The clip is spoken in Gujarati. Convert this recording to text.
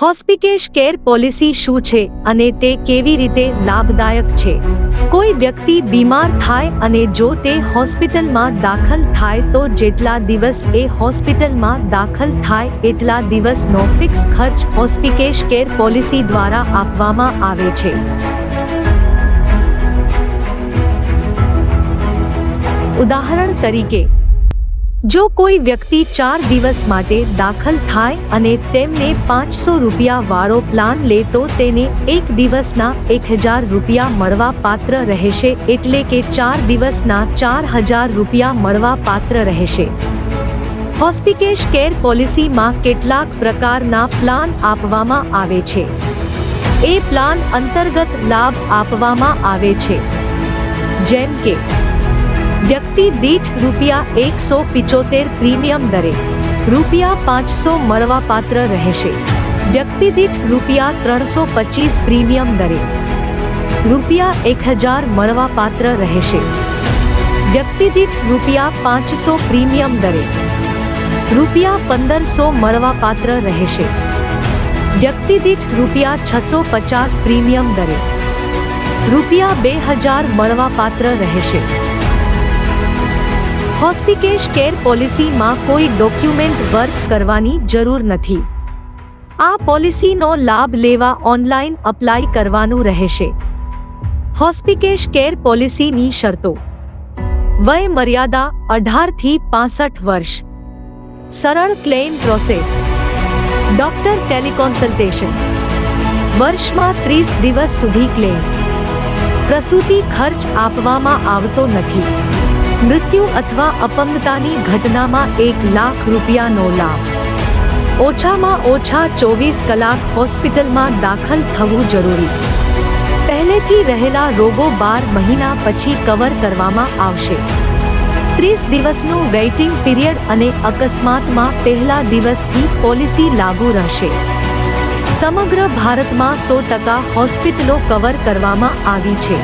હોસ્પિકેશ કેર પોલિસી શું છે અને તે કેવી રીતે લાભદાયક છે? કોઈ વ્યક્તિ બીમાર થાય અને જો તે હોસ્પિટલમાં દાખલ થાય તો જેટલા દિવસ એ હોસ્પિટલમાં દાખલ થાય એટલા દિવસનો ફિક્સ ખર્ચ હોસ્પિકેશ કેર પોલિસી દ્વારા આપવામાં આવે છે. ઉદાહરણ તરીકે જો કોઈ વ્યક્તિ ચાર દિવસ માટે દાખલ થાય અને તેમને પાંચસો રૂપિયા વાળો પ્લાન લે તો તેને એક દિવસના એક હજાર રૂપિયા મળવા પાત્ર રહેશે એટલે કે ચાર દિવસના ચાર હજાર રૂપિયા મળવા પાત્ર રહેશે. હોસ્પિકેશ કેર પોલિસીમાં કેટલાક પ્રકારના પ્લાન આપવામાં આવે છે. એ પ્લાન અંતર્ગત લાભ આપવામાં આવે છે. જેમ કે વ્યક્તિ દીઠ રૂપિયા એકસો પિચોતેર પ્રીમિયમ દરે રૂપિયા પાંચસો મળવાપાત્ર રહેશે વ્યક્તિ દીઠ રૂપિયા ત્રણસો પચીસ પ્રીમિયમ દરે રૂપિયા એક હજાર મળવાપાત્ર રહેશે વ્યક્તિ દીઠ રૂપિયા પાંચસો પ્રીમિયમ દરે રૂપિયા પંદરસો મળવાપાત્ર રહેશે વ્યક્તિ દીઠ રૂપિયા છસો પચાસ પ્રીમિયમ દરે રૂપિયા બે હજાર મળવાપાત્ર રહેશે હોસ્પિકેશ કેર પોલિસીમાં કોઈ ડોક્યુમેન્ટ વર્ક કરવાની જરૂર નથી. આ પોલિસીનો લાભ લેવા ઓનલાઈન અપ્લાય કરવાનું રહેશે. હોસ્પિકેશ કેર પોલિસીની શરતો. વય મર્યાદા અઢારથી પાસઠ વર્ષ. સરળ ક્લેમ પ્રોસેસ. ડોક્ટર ટેલિકોન્સલ્ટેશન. વર્ષમાં ત્રીસ દિવસ સુધી ક્લેમ. પ્રસૂતિ ખર્ચ આપવામાં આવતો નથી. મૃત્યુ અથવા અપંગતાની ઘટનામાં એક લાખ રૂપિયાનો લાભ. ઓછામાં ઓછા ચોવીસ કલાક હોસ્પિટલમાં દાખલ થવું જરૂરી. પહેલેથી રહેલા રોગો બાર મહિના પછી કવર કરવામાં આવશે. ત્રીસ દિવસનું વેઇટિંગ પીરિયડ અને અકસ્માતમાં પહેલા દિવસથી પોલિસી લાગુ રહેશે. સમગ્ર ભારતમાં સો ટકા હોસ્પિટલો કવર કરવામાં આવી છે.